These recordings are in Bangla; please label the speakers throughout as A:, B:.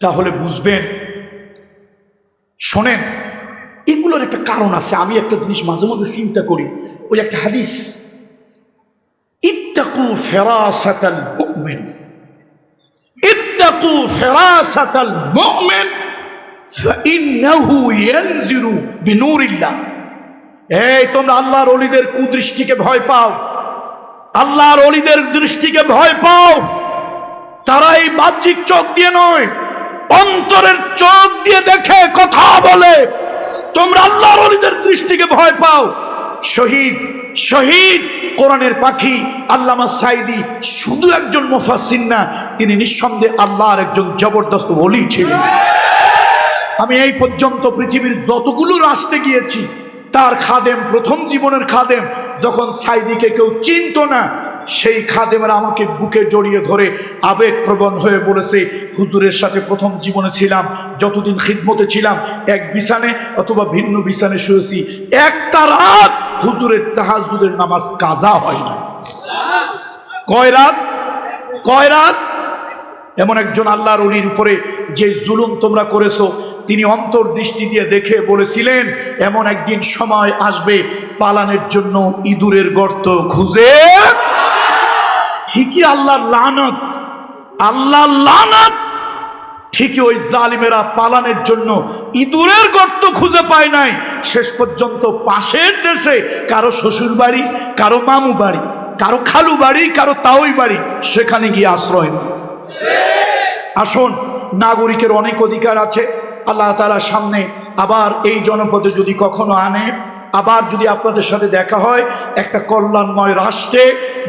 A: তাহলে বুঝবেন, শোনেন, এগুলোর একটা কারণ আছে, আমি একটা জিনিস মাঝে মাঝে চিন্তা করি, ওই একটা হাদিস, ইত্তাকু ফেরাসাতাল মুমিন, ইত্তাকু ফেরাসাতাল মুমিন, ফাইন্নাহু ইয়ানজিরু বিনুরিল্লাহ। এই, তোমরা আল্লাহর অলিদের কুদৃষ্টিকে ভয় পাও, আল্লাহর অলিদের দৃষ্টিকে ভয় পাও, তারা এই বাহ্যিক চোখ দিয়ে নয় অন্তরের চোখ দিয়ে দেখে, কথা বলে। তোমরা আল্লাহর অলিদের দৃষ্টিকে ভয় পাও। শহীদ শহীদ, কোরআনের পাখি, আল্লামা সাইদি শুধু একজন মুফাসসির না, তিনি নিঃসন্দেহে আল্লাহর একজন জবরদস্ত ওলি ছিলেন। আমি এই পর্যন্ত পৃথিবীর যতগুলো রাষ্ট্রে গিয়েছি, তার খাদেম, প্রথম জীবনের খাদেম, যখন সাইদিকে কেউ চিনত না সেই খাদেমরা আমাকে বুকে জড়িয়ে ধরে আবেগ প্রবণ হয়ে বলেছে, হুজুরের সাথে প্রথম জীবনে ছিলাম, যতদিন খিদমতে ছিলাম, এক বিছানে অথবা ভিন্ন বিছানে শুয়েছি। একটা রাত হুজুরের তাহাজুদের নামাজ কাজা হয় না কয় রাত? কয় রাত? এমন একজন আল্লাহর অলির উপরে যে জুলুম তোমরা করেছ, তিনি অন্তর্দৃষ্টি দিয়ে দেখে বলেছিলেন, এমন একদিন সময় আসবে পালানের জন্য ইঁদুরের গর্ত খুঁজে ঠিকই আল্লাহর লানত। আল্লাহ লানত ঠিকই ওই জালিমেরা পালানের জন্য ইঁদুরের গর্ত খুঁজে পায় নাই। শেষ পর্যন্ত পাশের দেশে কারও শ্বশুর বাড়ি, কারও মামু বাড়ি, কারও খালু বাড়ি, কারও তাওই বাড়ি, সেখানে গিয়ে আশ্রয় আসুন, নাগরিকের অনেক অধিকার আছে। আল্লাহ তালা সামনে আবার এই জনপদে যদি কখনো আনে আবার যদি আপনাদের সাথে দেখা হয় একটা কল্যাণময় রাষ্ট্রে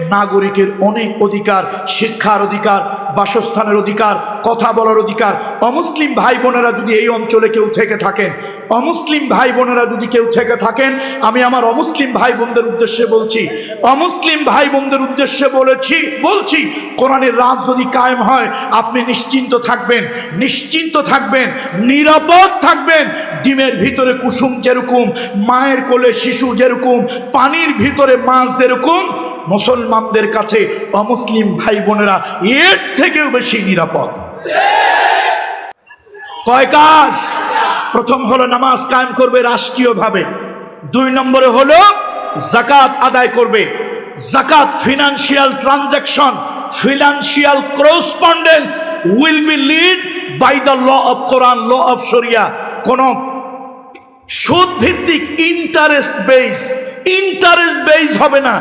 A: নাগরিকের অনেক অধিকার শিক্ষার অধিকার বাসস্থানের অধিকার, কথা বলার অধিকার। অমুসলিম ভাই বোনেরা যদি এই অঞ্চলে কেউ থেকে থাকেন, অমুসলিম ভাই বোনেরা যদি কেউ থেকে থাকেন, আমি আমার অমুসলিম ভাই বোনদের উদ্দেশ্যে বলছি, অমুসলিম ভাই বোনদের উদ্দেশ্যে বলেছি, বলছি, কোরআনের রাজ যদি কায়েম হয়, আপনি নিশ্চিন্ত থাকবেন নিশ্চিন্ত থাকবেন, নিরাপদ থাকবেন। ডিমের ভিতরে কুসুম যেরকম, মায়ের কোলে শিশু যেরকম, পানির ভিতরে মাছ যেরকম মুসলমানদের কাছে অমুসলিম ভাই বোনেরা এর থেকেও বেশি নিরাপদ। কয় কাজ? প্রথম হলো নামাজ কায়েম করবে রাষ্ট্রীয়ভাবে। দুই নম্বরে হলো জাকাত আদায় করবে। জাকাত financial transaction financial correspondence will be led by the law of Quran, law of Sharia. কোন সুদ ভিত্তিক ইন্টারেস্ট বেস ইন্টারেস্ট বেস হবে না।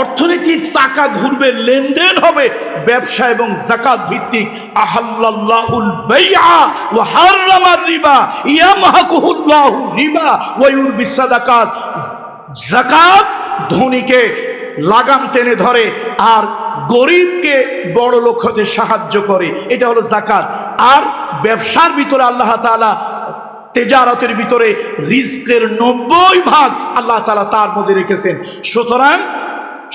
A: অর্থনীতির চাকা ঘুরবে, লেনদেন হবে, ব্যবসা এবং জাকাত ভিত্তিক। বাইআ ওয়া হাররামার রিবা ইয়ামহাকুহুল্লাহু রিবা ওয়া সাদাকাত। জাকাত ধনীকে লাগাম টেনে ধরে আর গরিবকে বড় লোক হতে সাহায্য করে। এটা হলো জাকাত আর ব্যবসার ভিতরে আল্লাহ তাআলা তেজারতের ভিতরে রিস্কের নব্বই ভাগ আল্লাহ তাআলা তার মধ্যে রেখেছেন। সুতরাং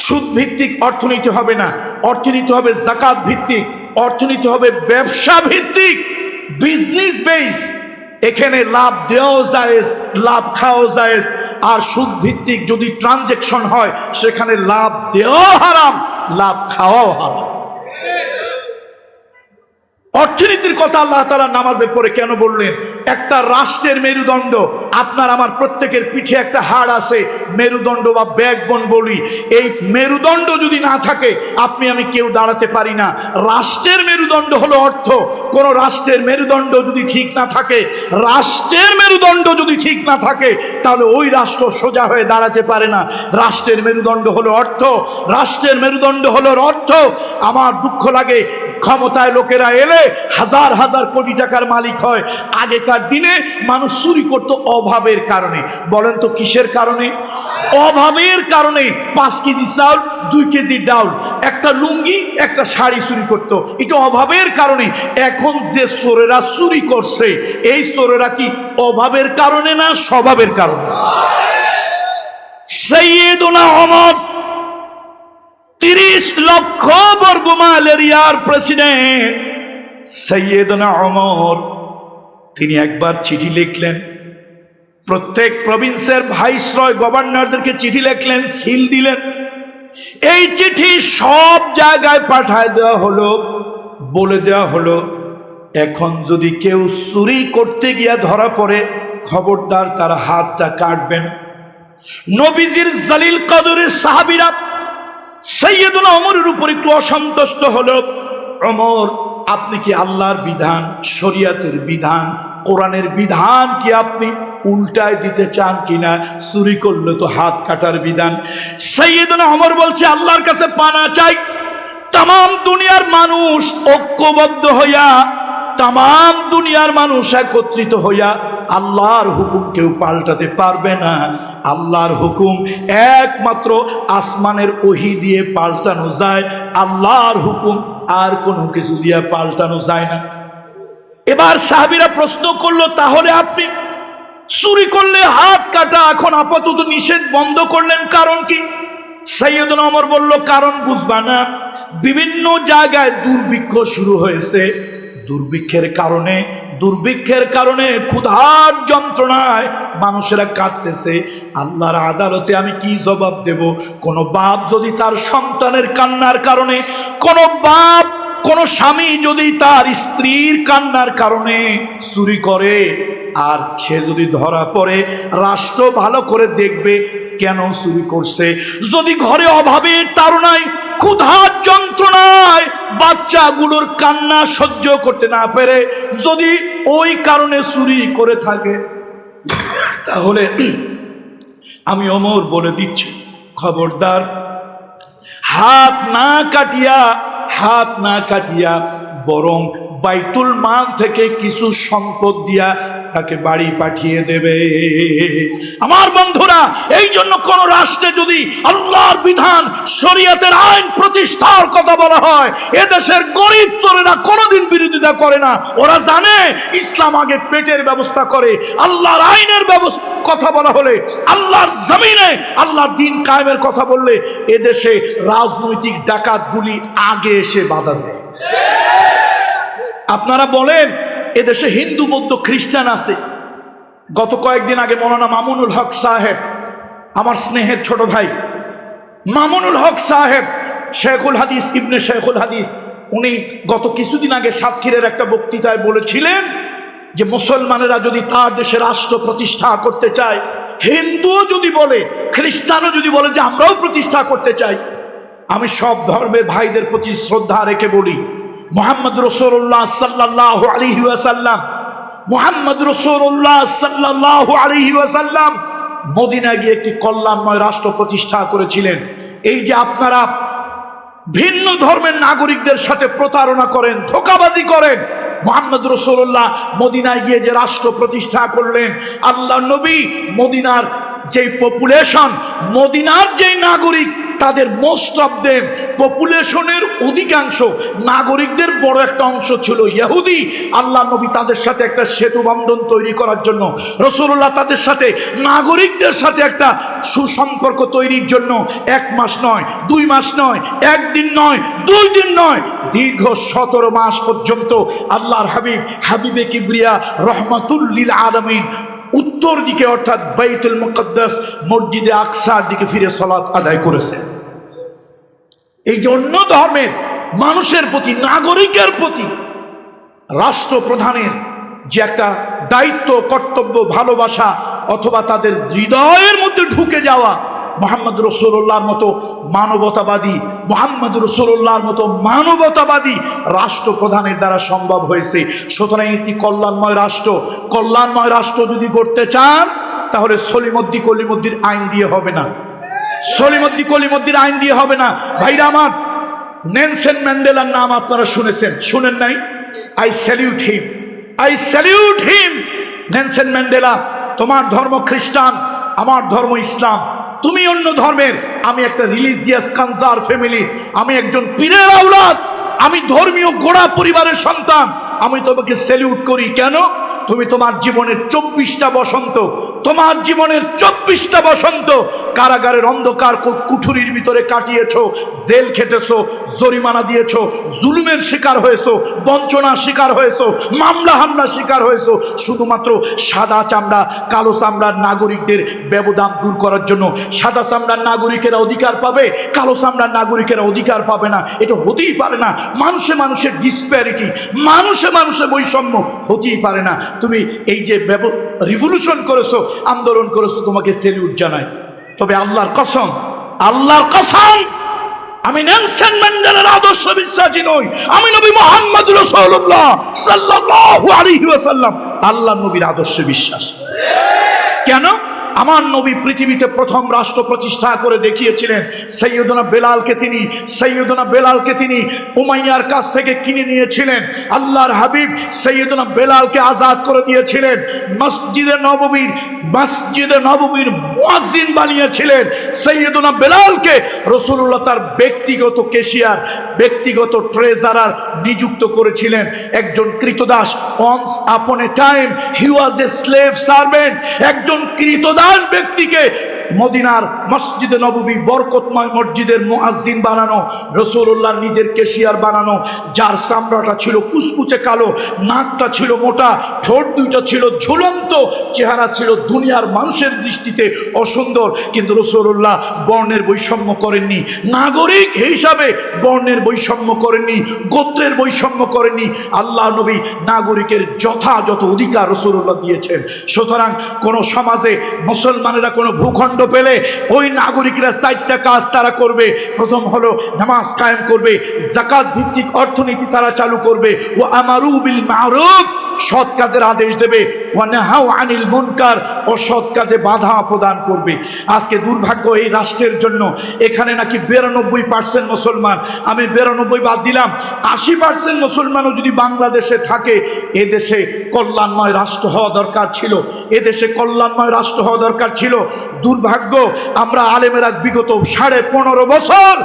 A: সুদ ভিত্তিক অর্থনীতি হবে না। অর্থনীতি হবে জাকাত ভিত্তিক অর্থনীতি হবে ব্যবসা ভিত্তিক বিজনেস বেস এখানে লাভ দেওয়াও জায়েজ, লাভ খাওয়াও জায়েজ। আর সুদ ভিত্তিক যদি ট্রানজেকশন হয়, সেখানে লাভ দেওয়াও হারাম, লাভ খাওয়াও হারাম। অর্থনীতির কথা আল্লাহ তালা নামাজে পড়ে কেন বললেন? একটা রাষ্ট্রের মেরুদণ্ড। আপনার আমার প্রত্যেকের পিঠে একটা হাড় আছে, মেরুদণ্ড বা ব্যাকবন বলি। এই মেরুদণ্ড যদি না থাকে, আপনি, আমি কেউ দাঁড়াতে পারি না। রাষ্ট্রের মেরুদণ্ড হলো অর্থ। কোন রাষ্ট্রের মেরুদণ্ড যদি ঠিক না থাকে, রাষ্ট্রের মেরুদণ্ড যদি ঠিক না থাকে, তাহলে ওই রাষ্ট্র সোজা হয়ে দাঁড়াতে পারে না। রাষ্ট্রের মেরুদণ্ড হলো অর্থ। রাষ্ট্রের মেরুদণ্ড হলো অর্থ। আমার দুঃখ লাগে, ক্ষমতায় লোকেরা এলে হাজার হাজার কোটি টাকার মালিক হয়। আগেকার দিনে মানুষ চুরি করত অভাবের কারণে। বলেন তো কিসের কারণে? অভাবের কারণে পাঁচ কেজি চাউল, দুই কেজি ডাউল, একটা লুঙ্গি, একটা শাড়ি চুরি করত। এটা অভাবের কারণে। এখন যে চোরেরা চুরি করছে, এই চোরেরা কি অভাবের কারণে না স্বভাবের কারণে? সৈয়দুনা তিরিশ লক্ষ বর্গ মাইল এরিয়ার প্রেসিডেন্ট সৈয়দনা অমর। তিনি একবার চিঠি লিখলেন। প্রত্যেক প্রভিন্সের ভাইসরয় গভর্নরদেরকে চিঠি লিখলেন সিল দিলেন। এই চিঠি সব জায়গায় পাঠায় দেওয়া হলো, বলে দেওয়া হলো, এখন যদি কেউ চুরি করতে গিয়া ধরা পড়ে, খবরদার তার হাতটা কাটবেন। নবীজির জালিল কদরের সাহাবিরা সৈয়দুল অমরের উপর একটু অসন্তুষ্ট হলো। অমর আপনি কি আল্লাহর বিধান, শরিয়াতের বিধান, কোরআনের বিধান কি আপনি উল্টায় দিতে চান কিনা? চুরি করলে তো হাত কাটার বিধান। সৈয়দনা অমর বলছে, আল্লাহর কাছে পানা চাই। তাম দুনিয়ার মানুষ ঐক্যবদ্ধ হইয়া তাম দুনিয়ার মানুষ একত্রিত হইয়া আল্লাহর হুকুম কেউ পাল্টাতে পারবে না। আল্লাহর হুকুম একমাত্র আসমানের ওহি দিয়ে পাল্টানো যায়। আল্লাহর হুকুম আর কোনো কিছু দিয়ে পাল্টানো যায় না। এবার সাহাবিরা প্রশ্ন করল, তাহলে আপনি চুরি করলে হাত কাটা এখন আপাতত নিষেধ বন্ধ করলেন কারণ কি? সৈয়দ অমর বলল, কারণ বুঝবা না, বিভিন্ন জায়গায় দুর্ভিক্ষ শুরু হয়েছে। দুর্ভিক্ষের কারণে দুর্ভিক্ষের কারণে ক্ষুধার যন্ত্রণায় মানুষেরা কাঁদতেছে। আল্লাহর আদালতে আমি কি জবাব দেব? কোন বাপ যদি তার সন্তানের কান্নার কারণে, কোন বাপ, কোন স্বামী যদি তার স্ত্রীর কান্নার কারণে চুরি করে, আর সে যদি ধরা পড়ে, রাষ্ট্র ভালো করে দেখবে কেন চুরি করছে। যদি ঘরে অভাবে তারুণায় ক্ষুধার যন্ত্রণায় বাচ্চাগুলোর কান্না সহ্য করতে না পেরে যদি ওই কারণে চুরি করে থাকে, তাহলে আমি অমর বলে দিচ্ছি, খবরদার। হাত না কাটিয়া, হাত না কাটিয়া বরং বাইতুল মাল থেকে কিছু সম্পদ দিয়া তাকে বাড়ি পাঠিয়ে দেবে। আমার বন্ধুরা এই জন্য কোন রাষ্ট্রে যদি আল্লাহর বিধান, শরীয়তের আইন প্রতিষ্ঠার কথা বলা হয়, এদেশের গরিব চোরেরা কোনোদিন বিরোধিতা করে না। ওরা জানে ইসলাম আগে পেটের ব্যবস্থা করে, আল্লাহর আইনের ব্যবস্থা, কথা বলা হলে আল্লাহর জমিনে, আল্লাহর দিন কায়েমের কথা বললে এদেশে রাজনৈতিক ডাকাতগুলি আগে এসে বাধা দেয়। আপনারা বলেন এদেশে হিন্দু, বৌদ্ধ, খ্রিস্টান আছে। গত কয়েকদিন আগে মৌলানা মামুনুল হক সাহেব, আমার স্নেহের ছোট ভাই, মামুনুল হক সাহেব, শেখুল হাদিস, ইবনে শেখুল হাদিস, উনি গত কিছুদিন আগে সাতক্ষীরের একটা বক্তৃতায় বলেছিলেন যে, মুসলমানেরা যদি তার দেশে রাষ্ট্র প্রতিষ্ঠা করতে চায় হিন্দুও যদি বলে, খ্রিস্টানও যদি বলে যে, আমরাও প্রতিষ্ঠা করতে চাই, আমি সব ধর্মের ভাইদের প্রতি শ্রদ্ধা রেখে বলি মোহাম্মদ রসুল্লাহ সাল্লাহ আলহি ওয়াসাল্লাম, মোহাম্মদ রসুল্লাহ সাল্লাহ আলহি ওয়াসাল্লাম মদিনা গিয়ে একটি কল্যাণময় রাষ্ট্র প্রতিষ্ঠা করেছিলেন। এই যে আপনারা ভিন্ন ধর্মের নাগরিকদের সাথে প্রতারণা করেন, ধোকাবাজি করেন, মোহাম্মদ রসুল্লাহ মদিনায় গিয়ে যে রাষ্ট্র প্রতিষ্ঠা করলেন, আল্লাহ নবী মদিনার যে পপুলেশন মদিনার যে নাগরিক তাদের মোস্ট অফ দেম পপুলেশনের অধিকাংশ নাগরিকদের বড় একটা অংশ ছিল ইহুদি। আল্লাহ নবী তাদের সাথে একটা সেতু বন্ধন তৈরি করার জন্য রসুল্লাহ তাদের সাথে, নাগরিকদের সাথে একটা সুসম্পর্ক তৈরির জন্য এক মাস নয়, দুই মাস নয়, একদিন নয়, দুই দিন নয়, দীর্ঘ সতেরো মাস পর্যন্ত আল্লাহর হাবিব, হাবিবে কিবরিয়া রহমাতুল্লিল আলমিন উত্তর দিকে অর্থাৎ বাইতুল মুকদ্দাস মসজিদে আকসার দিকে ফিরে সলাৎ আদায় করেছে এই যে অন্য ধর্মের, মানুষের প্রতি, নাগরিকের প্রতি, রাষ্ট্রপ্রধানের যে একটা দায়িত্ব, কর্তব্য, ভালোবাসা, অথবা তাদের হৃদয়ের মধ্যে ঢুকে যাওয়া মোহাম্মদ রসুল্লাহর মতো মানবতাবাদী, মোহাম্মদ রসুল্লাহর মতো মানবতাবাদী রাষ্ট্রপ্রধানের দ্বারা সম্ভব হয়েছে। সুতরাং একটি কল্যাণময় রাষ্ট্র। কল্যাণময় রাষ্ট্র যদি করতে চান, তাহলে সলিমদ্দি কলিমদ্দির আইন দিয়ে হবে না। সলিমদ্দি কলিমদ্দির আইন দিয়ে হবে না। ভাইরা আমার, নেনসেন ম্যান্ডেলার নাম আপনারা শুনেছেন, শুনেন নাই? I salute him. I salute him, Nelson Mandela. তোমার ধর্ম খ্রিস্টান, আমার ধর্ম ইসলাম। তুমি অন্য ধর্মের। আমি একটা রিলিজিয়াস কানজার ফ্যামিলি আমি একজন পীরের আওলাদ। আমি ধর্মীয় গোড়া পরিবারের সন্তান। আমি তোমাকে স্যালিউট করি। কেন? তুমি তোমার জীবনের চব্বিশটা বসন্ত। তোমার জীবনের চব্বিশটা বসন্ত। কারাগারের অন্ধকার কুঠুরির ভিতরে কাটিয়েছো, জেল খেটেছো, জরিমানা দিয়েছ, জুলুমের শিকার হয়েছো, বঞ্চনার শিকার হয়েছো, মামলা হামলা শিকার হয়েছো, শুধুমাত্র সাদা চামড়া, কালো চামড়ার নাগরিকদের ব্যবধান দূর করার জন্য। সাদা চামড়ার নাগরিকেরা অধিকার পাবে, কালো চামড়ার নাগরিকেরা অধিকার পাবে না। এটা হতেই পারে না। মানুষে মানুষের ডিসপ্যারিটি মানুষে মানুষে বৈষম্য হতেই পারে না। তুমি এই যে রিভলিউশন করেছ, আন্দোলন করেছ, তোমাকে সেলিউট জানাই। তবে আল্লাহর কসম আল্লাহর কসম, আমি নেলসন ম্যান্ডেলার আদর্শ বিশ্বাসী নই। আমি নবী মোহাম্মদ সাল্লাহ ওয়াসাল্লাম আল্লাহ নবীর আদর্শ বিশ্বাস। কেন? আমার নবী পৃথিবীতে প্রথম রাষ্ট্র প্রতিষ্ঠা করে দেখিয়েছিলেন। সৈয়দনা বেলালকে তিনি, সৈয়দনা বেলালকে তিনি উমাইয়ার কাছ থেকে কিনে নিয়েছিলেন। আল্লাহর হাবিব সৈয়দনা বেলালকে আজাদ করে দিয়েছিলেন। মসজিদে নববীর মসজিদে নববীর মুয়াজ্জিন বানিয়েছিলেন। সৈয়দনা বেলালকে রসুল্লাহ তার ব্যক্তিগত কেশিয়ার ব্যক্তিগত ট্রেজারার নিযুক্ত করেছিলেন একজন কৃতদাস। Once upon a time he was a slave servant একজন কৃতদাস ব্যক্তিকে মদিনার মসজিদে নববী বরকতময় মসজিদের মুআজ্জিন বানানো রসুল্লাহ নিজের কেশিয়ার বানানো, যার চামড়াটা ছিল কুচকুচে কালো, নাকটা ছিল মোটা, ঠোঁট দুইটা ছিল ঝুলন্ত, চেহারা ছিল দুনিয়ার মানুষের দৃষ্টিতে অসুন্দর। কিন্তু রসুল্লাহ বর্ণের বৈষম্য করেননি। নাগরিক হিসাবে বর্ণের বৈষম্য করেননি, গোত্রের বৈষম্য করেননি। আল্লাহ নবী নাগরিকের যথাযথ অধিকার রসুল্লাহ দিয়েছেন। সুতরাং কোন সমাজে মুসলমানেরা কোনো ভূখণ্ড পেলে ওই নাগরিকরা চারটা কাজ তারা করবে। প্রথম হলো নামাজ কায়েম করবে জাকাত ভিত্তিক অর্থনীতি তারা চালু করবে। ও আমারু বিল মারুফ, সৎ কাজের আদেশ দেবে। ও আনিল মুনকার ও সৎ কাজে বাধা প্রদান করবে। আজকে দুর্ভাগ্য এই রাষ্ট্রের জন্য, এখানে নাকি বিরানব্বই পার্সেন্ট মুসলমান। আমি বিরানব্বই বাদ দিলাম, আশি পার্সেন্ট মুসলমানও যদি বাংলাদেশে থাকে এ দেশে কল্যাণময় রাষ্ট্র হওয়া দরকার ছিল। এ দেশে কল্যাণময় রাষ্ট্র হওয়া দরকার ছিল। দুর্ভাগ্য, আমরা আলেমেরা বিগত সাড়ে পনেরো বছর,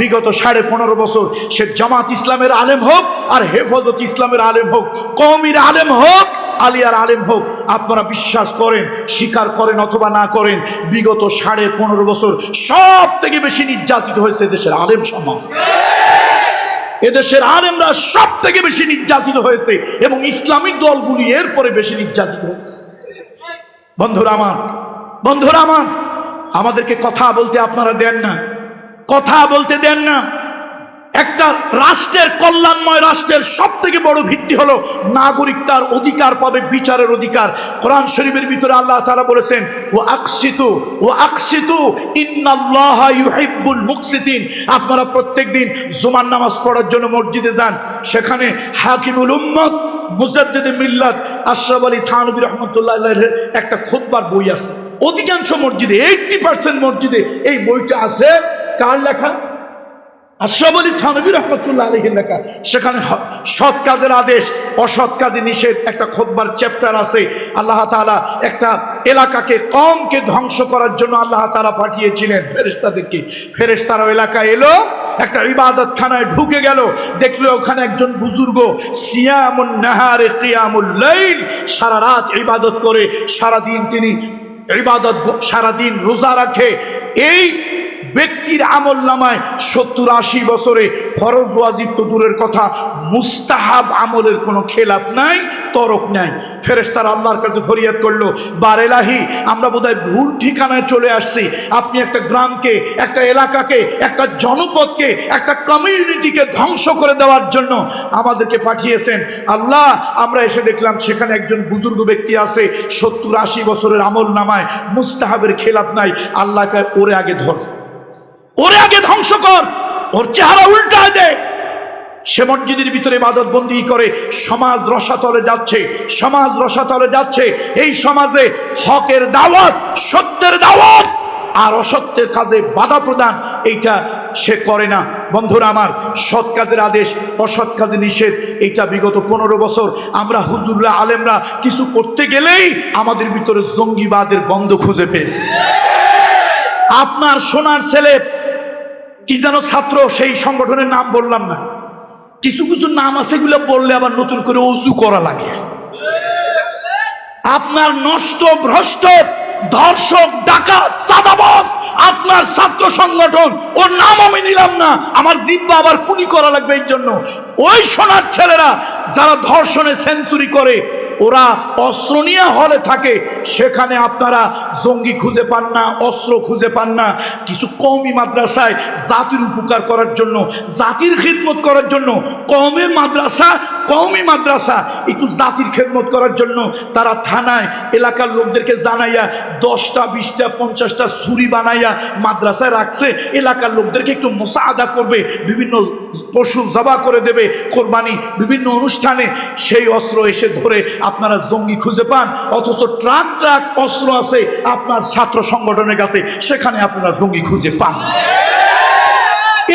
A: বিগত সাড়ে পনেরো বছর সে জামাত ইসলামের আলেম হোক আর হেফাজত ইসলামের আলেম হোক কমির আলেম হোক আলিয়ার আলেম হোক, আপনারা বিশ্বাস করেন, স্বীকার করেন অথবা না করেন, বিগত সাড়ে পনেরো বছর সব থেকে বেশি নির্যাতিত হয়েছে দেশের আলেম সমাজ। এদেশের আলেমরা সব থেকে বেশি নির্যাতিত হয়েছে এবং ইসলামিক দলগুলি এরপরে বেশি নির্যাতিত হয়েছে। বন্ধুরা আমার বন্ধুরা আমার, আমাদেরকে কথা বলতে আপনারা দেন না। কথা বলতে দেন না। একটা রাষ্ট্রের কল্যাণময় রাষ্ট্রের সব থেকে বড় ভিত্তি হলো নাগরিক তার অধিকার পাবে, বিচারের অধিকার। কোরআন শরীফের ভিতরে আল্লাহ তাআলা বলেছেন ও আকসিতু ও আকসিতু ইন্নাল্লাহা ইউহিব্বুল মুকসিতিন। আপনারা প্রত্যেকদিন জুমার নামাজ পড়ার জন্য মসজিদে যান। সেখানে হাকিমুল উম্মত, মুজাদ্দিদে মিল্লাত, আশরাফ আলী থানবী রহমতুল্লাহ একটা খুতবার বই আছে। অধিকাংশ মসজিদে এইটটি পার্সেন্ট মসজিদে এই বইটা আছে। কার লেখা? আশরাফ আলী থানবী রহমতুল্লাহ আলহীর লেখা। সেখানে সৎ কাজের আদেশ, অসৎ কাজে নিষেধ একটা খোদবার চ্যাপ্টার আছে। আল্লাহ তাআলা একটা এলাকাকে কমকে ধ্বংস করার জন্য আল্লাহ তালা পাঠিয়েছিলেন। ফেরেশতাদেরকে। ফেরেশতারা এলাকা এলো, একটা ইবাদত খানায় ঢুকে গেল। দেখল ওখানে একজন বুজুর্গ, সিয়ামুন নাহারে কিয়ামুল লাইল, সারা রাত ইবাদত করে সারা দিন তিনি ইবাদত, সারাদিন রোজা রাখে। এই ব্যক্তির আমল নামায় সত্তর আশি বছরে ফরজ ওয়াজিব তো দূরের কথা, মুস্তাহাব আমলের কোনো খেলাপ নাই, তরক নাই। ফেরেস্তার আল্লাহর কাছে ফরিয়াদ করল বারেলাহি আমরা বোধহয় ভুল ঠিকানায় চলে আসছি। আপনি একটা গ্রামকে, একটা এলাকাকে, একটা জনপদকে, একটা কমিউনিটিকে ধ্বংস করে দেওয়ার জন্য আমাদেরকে পাঠিয়েছেন। আল্লাহ, আমরা এসে দেখলাম সেখানে একজন বুজুর্গ ব্যক্তি আছে, সত্তর আশি বছরের আমল নামায়, মুস্তাহাবের খেলাপ নাই। আল্লাহকে ওরে আগে ধর। ওরে আগে ধ্বংস কর, ওর চেহারা উল্টায় দে। সে মসজিদের ভিতরে ইবাদত বন্দি করে, সমাজ রসাতলে যাচ্ছে, সমাজ রসাতলে যাচ্ছে। এই সমাজে হকের দাওয়াত, সত্যের দাওয়াত, আর অসত্যের কাজে বাধা প্রদান, এইটা সে করে না। বন্ধুরা আমার, সৎ কাজের আদেশ, অসৎ কাজে নিষেধ, এইটা বিগত পনেরো বছর আমরা হুজুররা, আলেমরা কিছু করতে গেলেই আমাদের ভিতরে জঙ্গিবাদের গন্ধ খুঁজে পেয়েছি। আপনার সোনার ছেলে কি যেন ছাত্র সেই সংগঠনের নাম বললাম না। কিছু কিছু নাম আছে এগুলো বললে আবার নতুন করে উজু করা লাগে। আপনার নষ্ট, ভ্রষ্ট, ধর্ষক, ডাকাত সাদাবাস আপনার ছাত্র সংগঠন, ওর নাম আমি নিলাম না, আমার জিব্বা আবার কুলি করা লাগবে এই জন্য। ওই সোনার ছেলেরা যারা ধর্ষণে সেঞ্চুরি করে ওরা অস্ত্র নিয়ে হলে থাকে। সেখানে আপনারা জঙ্গি খুঁজে পান না, অস্ত্র খুঁজে পান না। কিছু কমই মাদ্রাসায় জাতির উপকার করার জন্য, জাতির খিদমত করার জন্য কমের মাদ্রাসা কমই মাদ্রাসা, একটু জাতির খেদমত করার জন্য তারা থানায়, এলাকার লোকদেরকে জানাইয়া দশটা, বিশটা, পঞ্চাশটা ছুরি বানাইয়া মাদ্রাসায় রাখছে। এলাকার লোকদেরকে একটু মোসাদা করবে, বিভিন্ন পশু জবা করে দেবে, কোরবানি বিভিন্ন অনুষ্ঠানে সেই অস্ত্র এসে ধরে আপনারা জঙ্গি খুঁজে পান, অথচ ট্রাক ট্রাক অস্ত্র আছে আপনার ছাত্র সংগঠনের কাছে, সেখানে আপনারা জঙ্গি খুঁজে পান।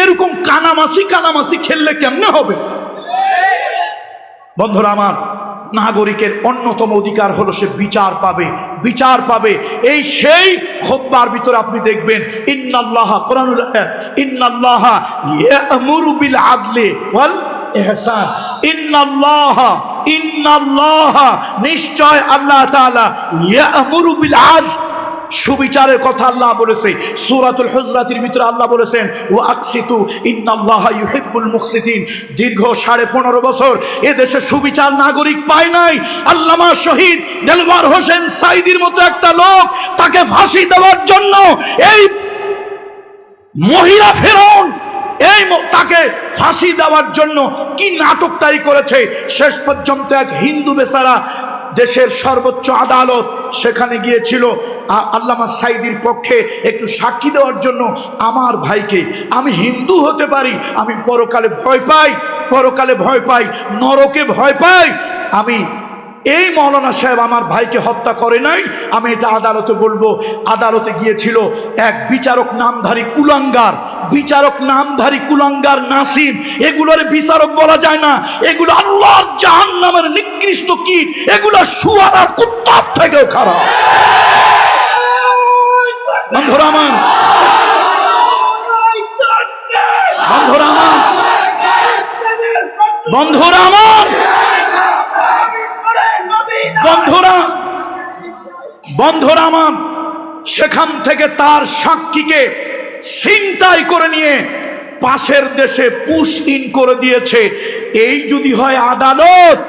A: এরকম কানামাসি কানামাসি খেললে কেমনে হবে? বন্ধুরা আমার নাগরিকের অন্যতম অধিকার হলো সে বিচার পাবে বিচার পাবে। এই সেই খোব্বার ভিতরে আপনি দেখবেন, ইন্নাল্লাহ কোরআনুল ইন্নাল্লাহ ইয়ামুরু বিল আদলি ওয়াল ইহসান। ইন্নাল্লাহ ইন্নাল্লাহ, নিশ্চয় আল্লাহ তাআলা ইয়ামুরু বিল আদল। সুবিচারের কথা আল্লাহ বলেছে। সূরাতুল হুজরাতের ভিতরে আল্লাহ বলেছেন ও আকসিতু ইন্নাল্লাহা মুকসিতিন। দীর্ঘ সাড়ে পনেরো বছর এ দেশে সুবিচার নাগরিক পায় নাই। আল্লামা শহীদ দেলওয়ার হোসেন সাইদির মতো একটা লোক তাকে ফাঁসি দেওয়ার জন্য এই মহিলা ফেরন এই তাকে ফাঁসি দেওয়ার জন্য কি নাটকটাই করেছে? শেষ পর্যন্ত এক হিন্দু বেচারা দেশের সর্বোচ্চ আদালত সেখানে গিয়েছিল। আল্লামা সাইদির পক্ষে একটু সাক্ষী দেওয়ার জন্য আমার ভাইকে, আমি হিন্দু হতে পারি, আমি পরকালে ভয় পাই, পরকালে ভয় পাই, নরকে ভয় পাই, আমি এই মৌলানা সাহেব আমার ভাইকে হত্যা করে নাই, আমি এটা আদালতে বলব। আদালতে গিয়েছিল এক বিচারক নামধারী কুলাঙ্গার। বিচারক নামধারী কুলাঙ্গার নাসিম। এগুলোর বিচারক বলা যায় না। এগুলো আল্লাহর জাহান নামের নিকৃষ্ট কীট। এগুলো সুয়ার আর কুত্তার থেকেও খারাপ। বন্ধুরা আমার। বন্ধুরা আমার। বন্ধুরা আমার। বন্ধুরা আমার সেখান থেকে তার সাক্ষীকে ছিনতাই করে নিয়ে পাশের দেশে পুশ ইন করে দিয়েছে। এই যদি হয় আদালত,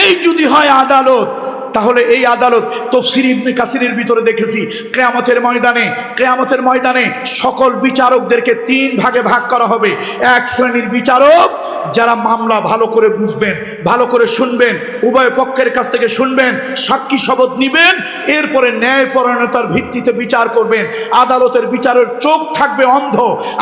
A: এই যদি হয় আদালত, তাহলে এই আদালত তফসির ইবনে কাসিরের ভিতরে দেখেছি, কেয়ামতের ময়দানে কেয়ামতের ময়দানে সকল বিচারকদেরকে তিন ভাগে ভাগ করা হবে। এক শ্রেণির বিচারক যারা মামলা ভালো করে বুঝবেন, ভালো করে শুনবেন, উভয় পক্ষের কাছ থেকে শুনবেন, সাক্ষী শপথ নিবেন, এরপরে ন্যায় পরায়ণতার ভিত্তিতে বিচার করবেন। আদালতের বিচারের চোখ থাকবে অন্ধ।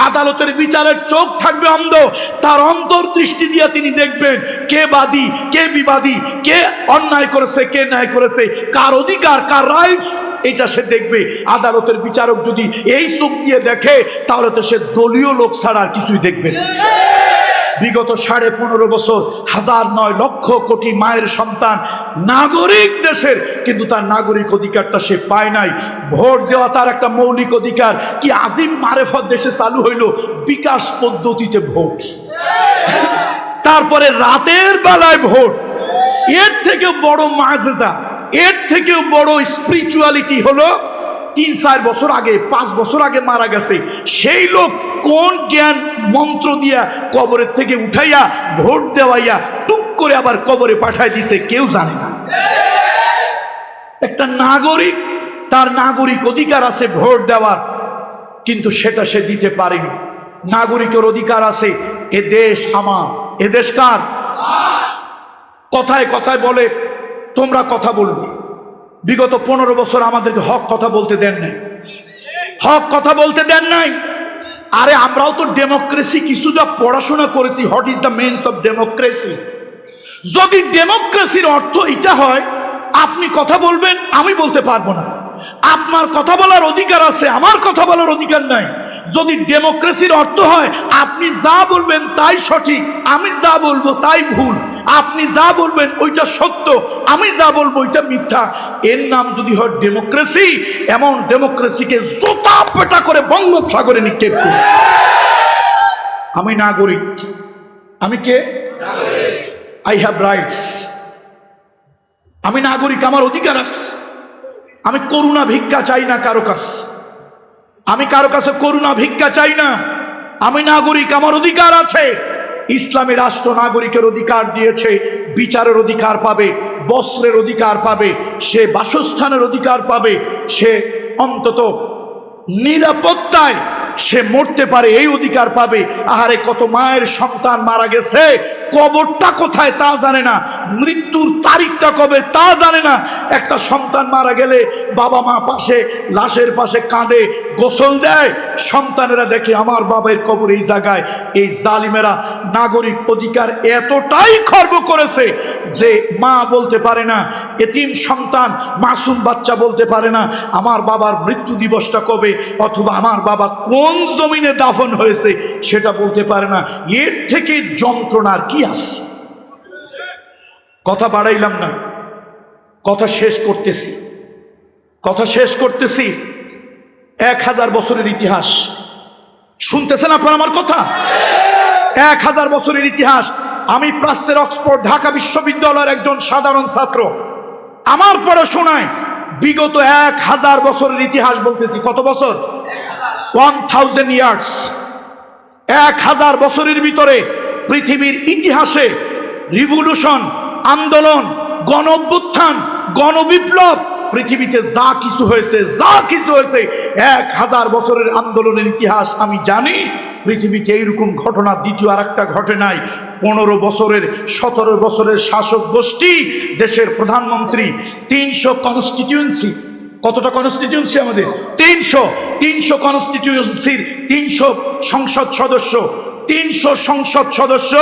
A: আদালতের বিচারের চোখ থাকবে অন্ধ। তার অন্তর্দৃষ্টি দিয়ে তিনি দেখবেন কে বাদী, কে বিবাদী, কে অন্যায় করেছে, কে ন্যায় করেছে, কার অধিকার, কার রাইটস এটা সে দেখবে। আদালতের বিচারক যদি এই চোখ দিয়ে দেখে, তাহলে তো সে দলীয় লোক ছাড়া আর কিছুই দেখবে না। বিগত সাড়ে পনেরো বছর হাজার নয় লক্ষ কোটি মায়ের সন্তান নাগরিক দেশের, কিন্তু তার নাগরিক অধিকারটা সে পায় নাই। ভোট দেওয়া তার একটা মৌলিক অধিকার। কি আজিম মারেফত দেশে চালু হইল? বিকাশ পদ্ধতিতে ভোট। তারপরে রাতের বেলায় ভোট। এর থেকে বড় মাজেজা, এর থেকেও বড় স্পিরিচুয়ালিটি হলো তিন, চার বছর আগে, পাঁচ বছর আগে মারা গেছে। সেই লোক কোন জ্ঞান মন্ত্র দিয়া কবরের থেকে উঠাইয়া, ভোট দেওয়াইয়া, টুক করে আবার কবরে পাঠাই দিছে, কেউ জানে না। একটা নাগরিক, তার নাগরিক অধিকার আছে ভোট দেওয়ার, কিন্তু সেটা সে দিতে পারেনি। নাগরিকের অধিকার আছে, এ দেশ আমার, এ দেশ কার? কথায় কথায় বলে, তোমরা কথা বলবে। বিগত পনেরো বছর আমাদেরকে হক কথা বলতে দেন নাই। হক কথা বলতে দেন নাই। আরে আমরাও তো ডেমোক্রেসি কিছুটা পড়াশোনা করেছি, what is the means of democracy? যদি ডেমোক্রেসির অর্থ এটা হয়, আপনি কথা বলবেন, আমি বলতে পারব না। আপনার কথা বলার অধিকার আছে, আমার কথা বলার অধিকার নাই। যদি ডেমোক্রেসির অর্থ হয়, আপনি যা বলবেন তাই সঠিক, আমি যা বলব তাই ভুল। আপনি যা বলবেন ওইটা সত্য আমি যা বলব ওইটা মিথ্যা। এর নাম যদি হয় ডেমোক্রেসি এমন ডেমোক্রেসিকে জোতা পেটা করে বঙ্গোপসাগরে নিক্ষেপ করি আমি নাগরিক। আমি কে? আই হ্যাভ রাইটস আমি নাগরিক আমার অধিকার আছে। আমি করুণা ভিক্ষা চাই না কারও কাছে। আমি কারও কাছে করুণা ভিক্ষা চাই না। আমি নাগরিক আমার অধিকার আছে। ইসলামী রাষ্ট্র নাগরিকের অধিকার দিয়েছে, বিচারের অধিকার পাবে, বস্ত্রের অধিকার পাবে, সে বাসস্থানের অধিকার পাবে, সে অন্তত নিরাপত্তায় সে মরতে পারে, এই অধিকার পাবে। আহারে, কত মায়ের সন্তান মারা গেছে কবরটা কোথায় তা জানে না। মৃত্যুর তারিখটা কবে তা জানে না। একটা সন্তান মারা গেলে বাবা মা পাশে, লাশের পাশে কাঁদে, গোসল দেয়। সন্তানেরা দেখে, আমার বাবার কবর এই জায়গায়। এই জালিমেরা নাগরিক অধিকার এতটাই খর্ব করেছে যে মা বলতে পারে না এতিম সন্তান মাসুম বাচ্চা বলতে পারে না, আমার বাবার মৃত্যু দিবসটা কবে, অথবা আমার বাবা কোন জমিনে দাফন হয়েছে সেটা বলতে পারে না। এর থেকে যন্ত্রণার কি আছে? কথা বাড়াইলাম না। কথা শেষ করতেছি। কথা শেষ করতেছি। এক হাজার বছরের ইতিহাস। শুনতেছেন আপনার আমার কথা? এক হাজার বছরের ইতিহাস। আমি প্রাচ্যের অক্সফোর্ড ঢাকা বিশ্ববিদ্যালয়ের একজন সাধারণ ছাত্র। আমার পরে শোনায় বিগত এক হাজার বছরের ইতিহাস বলতেছি, কত বছর? ওয়ান থাউজেন্ড ইয়ার্স এক হাজার বছরের ভিতরে পৃথিবীর ইতিহাসে রিভলিউশন আন্দোলন গণ গণবিপ্লব, পৃথিবীতে যা কিছু হয়েছে, যা কিছু হয়েছে, এক হাজার বছরের আন্দোলনের ইতিহাস আমি জানি পৃথিবীতে এইরকম ঘটনা, দ্বিতীয় আর একটা ঘটে নাই। পনেরো বছরের, সতেরো বছরের শাসক গোষ্ঠী, দেশের প্রধানমন্ত্রী, তিনশো কনস্টিটিউয়েন্সি কতটা কনস্টিটিউন্সি আমাদের? তিনশো তিনশো কনস্টিটিউন্সির তিনশো সংসদ সদস্য, তিনশো সংসদ সদস্য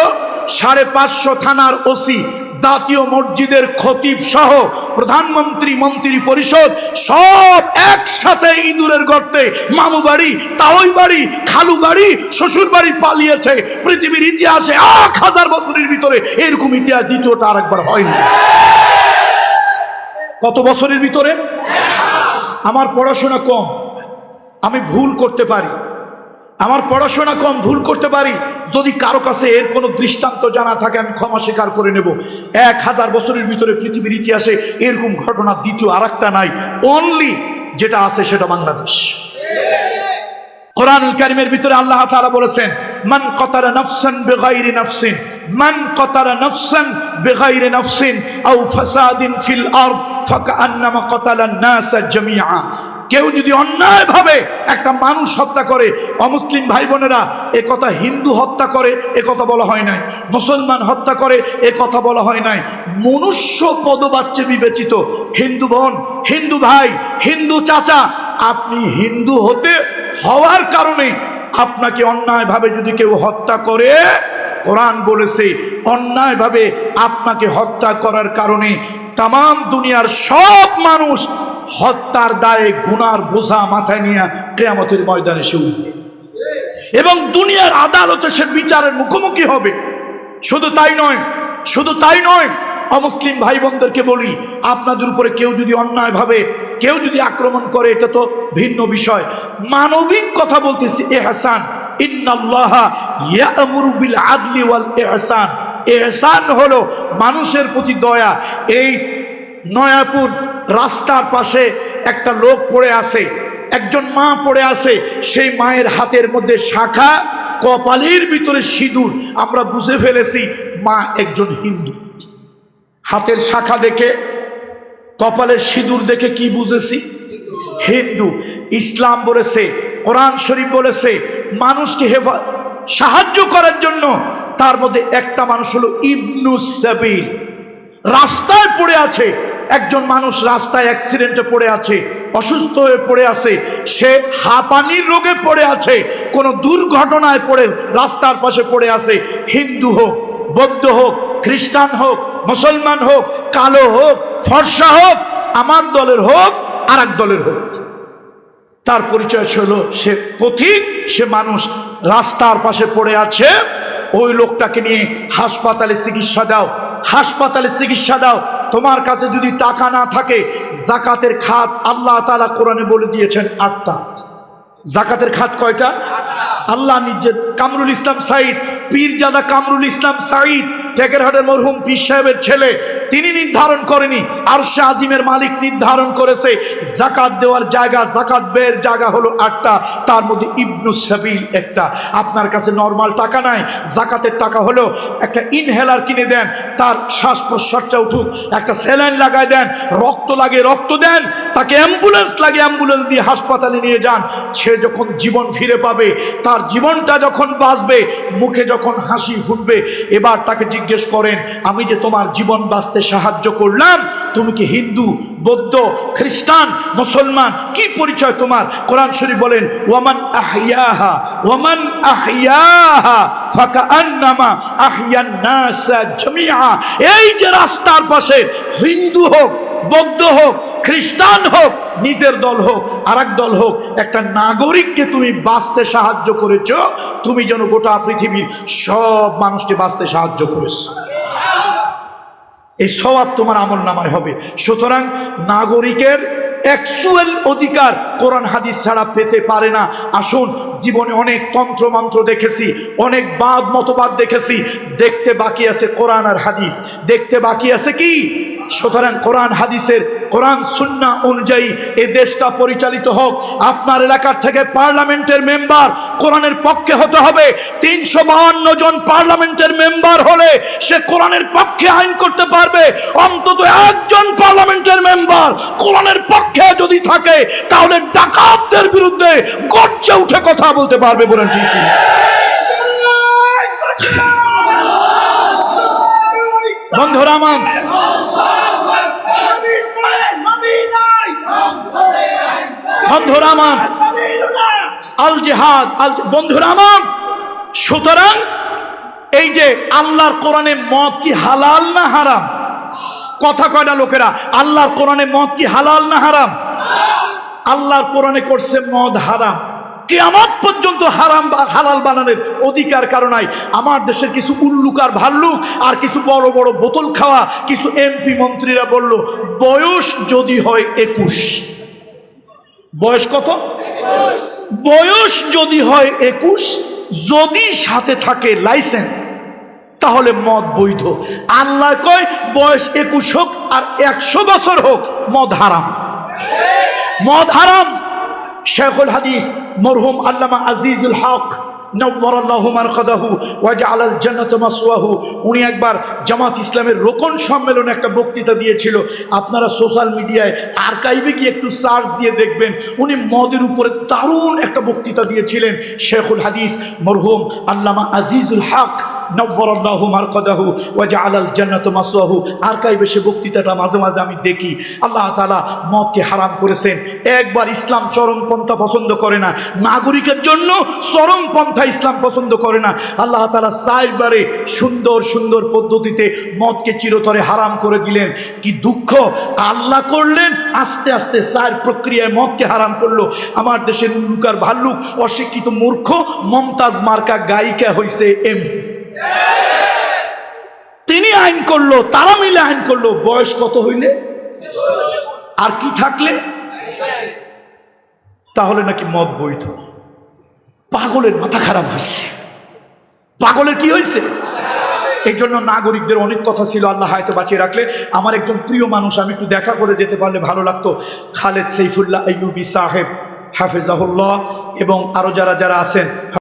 A: সাড়ে পাঁচশো থানার ওসি, জাতীয় মসজিদের খতিব সহ প্রধানমন্ত্রী, মন্ত্রী পরিষদ সব একসাথে ইঁদুরের গর্তে মামু বাড়ি, তাওই বাড়ি, খালু বাড়ি, শ্বশুর বাড়ি পালিয়েছে। পৃথিবীর ইতিহাসে এক হাজার বছরের ভিতরে এরকম ইতিহাস দ্বিতীয়টা আরেকবার হয়নি কত বছরের ভিতরে? আমার পড়াশোনা কম। আমি ভুল করতে পারি। আমার পড়াশোনা কম, ভুল করতে পারি। যদি কারও কাছে এর কোনো দৃষ্টান্ত জানা থাকে, আমি ক্ষমা স্বীকার করে নেব। এক হাজার বছরের ভিতরে পৃথিবীর ইতিহাসে এরকম ঘটনা দ্বিতীয় আর নাই। অনলি যেটা আছে সেটা বাংলাদেশ। কোরআন কারিমের ভিতরে আল্লাহ তাআলা বলেছেন, মান কতারা নফসান বেগাইরি নফসিন, মান কতারা নফসান বেগাইরি নফসিন, আও ফাসাদিন ফিল আরদ ফাকান্নামা কতালান নাস জামিআ। কেউ যদি অন্যায় ভাবে একটা মানুষ হত্যা করে, অমুসলিম ভাই বোনেরা এ কথা হিন্দু হত্যা করে, এ কথা বলা হয় নাই। মুসলমান হত্যা করে, এ কথা বলা হয় নাই। মনুষ্য পদবাচ্যে বিবেচিত হিন্দু বোন, হিন্দু ভাই, হিন্দু চাচা, আপনি হিন্দু হতে হওয়ার কারণে আপনাকে অন্যায়ভাবে যদি কেউ হত্যা করে, কোরআন বলেছে, অন্যায়ভাবে আপনাকে হত্যা করার কারণে তাম দুনিয়ার সব মানুষ হত্যার দায়ে গুনার বোঝা মাথায় নিয়ে কেয়ামতের ময়দানে সে উঠবে। এবং দুনিয়ার আদালতে সে বিচারের মুখোমুখি হবে। শুধু তাই নয়, শুধু তাই নয়, অমুসলিম ভাই বোনদেরকে বলি, আপনাদের উপরে কেউ যদি অন্যায় ভাবে, কেউ যদি আক্রমণ করে, এটা তো ভিন্ন বিষয়। মানবিক কথা বলতেছি বিল আদলি এহসান হলো মানুষের প্রতি দয়া। এই নয়াপুর রাস্তার পাশে একটা লোক পড়ে আছে, একজন মা পড়ে আছে, সেই মায়ের হাতের মধ্যে শাখা, কপালের ভিতরে সিঁদুর। আমরা বুঝে ফেলেছি মা একজন হিন্দু। হাতের শাখা দেখে, কপালের সিঁদুর দেখে কি বুঝেছি? হিন্দু। ইসলাম বলেছে, কোরআন শরীফ বলেছে, মানুষকে হেফা, সাহায্য করার জন্য তার মধ্যে একটা মানুষ হলো ইবনু সাবিল। রাস্তায় পড়ে আছে একজন মানুষ রাস্তায় অ্যাক্সিডেন্টে পড়ে আছে, অসুস্থ হয়ে পড়ে আছে, সে হাঁপানির রোগে পড়ে আছে, কোন দুর্ঘটনায় পড়ে রাস্তার পাশে পড়ে আছে, হিন্দু হোক, বৌদ্ধ হোক, খ্রিস্টান হোক, মুসলমান হোক, কালো হোক, ফর্সা হোক, আমার দলের হোক আর দলের হোক। তার পরিচয় ছিল সে পথিক, সে মানুষ রাস্তার পাশে পড়ে আছে ওই লোকটাকে নিয়ে হাসপাতালে চিকিৎসা দাও, হাসপাতালে চিকিৎসা দাও। তোমার কাছে যদি টাকা না থাকে, জাকাতের খাত আল্লাহ তালা কোরআনে বলে দিয়েছেন আটটা। জাকাতের খাত কয়টা? আল্লাহ নিজে, কামরুল ইসলাম সাইদ পীরজাদা কামরুল ইসলাম সাইদ টেকেরহাটের মরহুম পীর সাহেবের ছেলে তিনি নির্ধারণ করেনি। আরশে আজিমের মালিক নির্ধারণ করেছে, জাকাত দেওয়ার জায়গা, জাকাত ব্যয়ের জায়গা হলো আটটা, তার মধ্যে ইবনু সাবিল একটা। আপনার কাছে নর্মাল টাকা নাই, জাকাতের টাকা হলো একটা ইনহেলার কিনে দেন, তার শ্বাস প্রশ্বাসটা উঠুক, একটা স্যালাইন লাগায় দেন, রক্ত লাগে, রক্ত দেন, তাকে অ্যাম্বুলেন্স লাগে অ্যাম্বুলেন্স দিয়ে হাসপাতালে নিয়ে যান। সে যখন জীবন ফিরে পাবে, তার জীবনটা যখন বাঁচবে, মুখে যখন হাসি ফুটবে, এবার তাকে জিজ্ঞেস করেন, আমি যে তোমার জীবন বাঁচতে সাহায্য করলাম। তুমি কি হিন্দু, বৌদ্ধ, খ্রিস্টান, মুসলমান? কি পরিচয় তোমার? কোরআন শরীফ বলেন, ওয়ামান আহিয়াহা ওয়ামান আহিয়াহা ফাকান্নামা আহিয়ান নাসা জামিআ। এই যে রাস্তার পাশে হিন্দু হোক, বৌদ্ধ হোক, খ্রিস্টান হোক, নিজের দল হোক আর দল হোক, একটা নাগরিককে তুমি বাঁচতে সাহায্য করেছ, তুমি যেন গোটা পৃথিবীর সব মানুষকে বাঁচতে সাহায্য করেছ। এই স্বভাব তোমার আমল নামায় হবে। সুতরাং নাগরিকের অ্যাকচুয়াল অধিকার কোরআন হাদিস ছাড়া পেতে পারে না। আসুন, জীবনে অনেক তন্ত্রমন্ত্র দেখেছি, অনেক বাদ মতবাদ দেখেছি। দেখতে বাকি আছে কোরআন আর হাদিস। দেখতে বাকি আছে কি? সুতরাং কোরআন, হাদিসের কোরআন, সুন্না অনুযায়ী এই দেশটা পরিচালিত হোক। আপনার এলাকার থেকে পার্লামেন্টের মেম্বার কোরআনের পক্ষে হতে হবে। তিনশো বাহান্ন জন পার্লামেন্টের মেম্বার হলে সে কোরআনের পক্ষে আইন করতে পারবে। অন্তত একজন পার্লামেন্টের মেম্বার কোরআনের পক্ষে যদি থাকে, তাহলে ডাকাতদের বিরুদ্ধে গর্জে উঠে কথা বলতে পারবে বলেন ঠিক? বন্ধুরা আমার বন্ধুরা আমার আল জেহাদ আল বন্ধুরা আমার সুতরাং এই যে আল্লাহর কোরআনে মদ কি হালাল না হারাম? কথা কয় না লোকেরা, আল্লাহর কোরআনে মদ কি হালাল না হারাম? আল্লাহর কোরআনে করছে মদ হারাম। কেয়ামত পর্যন্ত হারাম হালাল বানানোর অধিকার কারণাই আমার দেশের কিছু উল্লুক আর ভাল্লুক আর কিছু বড় বড় বোতল খাওয়া কিছু এমপি মন্ত্রীরা বলল, বয়স যদি হয় একুশ। বয়স কত? বয়স যদি হয় একুশ, যদি সাথে থাকে লাইসেন্স, তাহলে মদ বৈধ। আল্লাহ কয়, বয়স একুশ হোক আর একশো বছর হোক, মদ হারাম। মদ হারাম। শেখুল হাদিস, মরহুম আল্লামা আজিজুল হক উনি একবার জামাত ইসলামের রোকন সম্মেলনে একটা বক্তৃতা দিয়েছিল। আপনারা সোশ্যাল মিডিয়ায় আর্কাইভে গিয়ে একটু সার্চ দিয়ে দেখবেন। উনি মদের উপরে দারুণ একটা বক্তৃতা দিয়েছিলেন। শেখুল হাদিস, মরহুম আল্লামা আজিজুল হক। বক্তৃতাটা মাঝে মাঝে আমি দেখি। আল্লাহ হারাম করেছেন। একবার ইসলাম চরমপন্থা পছন্দ করে না। নাগরিকের জন্য চরমপন্থা ইসলাম পছন্দ করে না। আল্লাহ তালা চারবারে সুন্দর সুন্দর পদ্ধতিতে মদকে চিরতরে হারাম করে দিলেন। কি দুঃখ! আল্লাহ করলেন, আস্তে আস্তে চার প্রক্রিয়ায় মদকে হারাম করল। আমার দেশের উল্লুকার ভাল্লুক, অশিক্ষিত মূর্খ, মমতাজ মার্কা গায়িকা হইছে এমপি। তিনি আইন করল, তারা মিলে আইন করল, বয়স কত হইলে? আর কি থাকলে? তাহলে নাকি মদ বৈধ। পাগলের মাথা খারাপ হয়েছে পাগলের কি হয়েছে এই জন্য নাগরিকদের অনেক কথা ছিল, আল্লাহ হয়তো বাঁচিয়ে রাখলে। আমার একজন প্রিয় মানুষ, আমি একটু দেখা করে যেতে পারলে ভালো লাগতো। খালেদ সৈফুল্লাহ আইয়ুবি সাহেব, হাফেজাহুল্লাহ, এবং আরও যারা যারা আছেন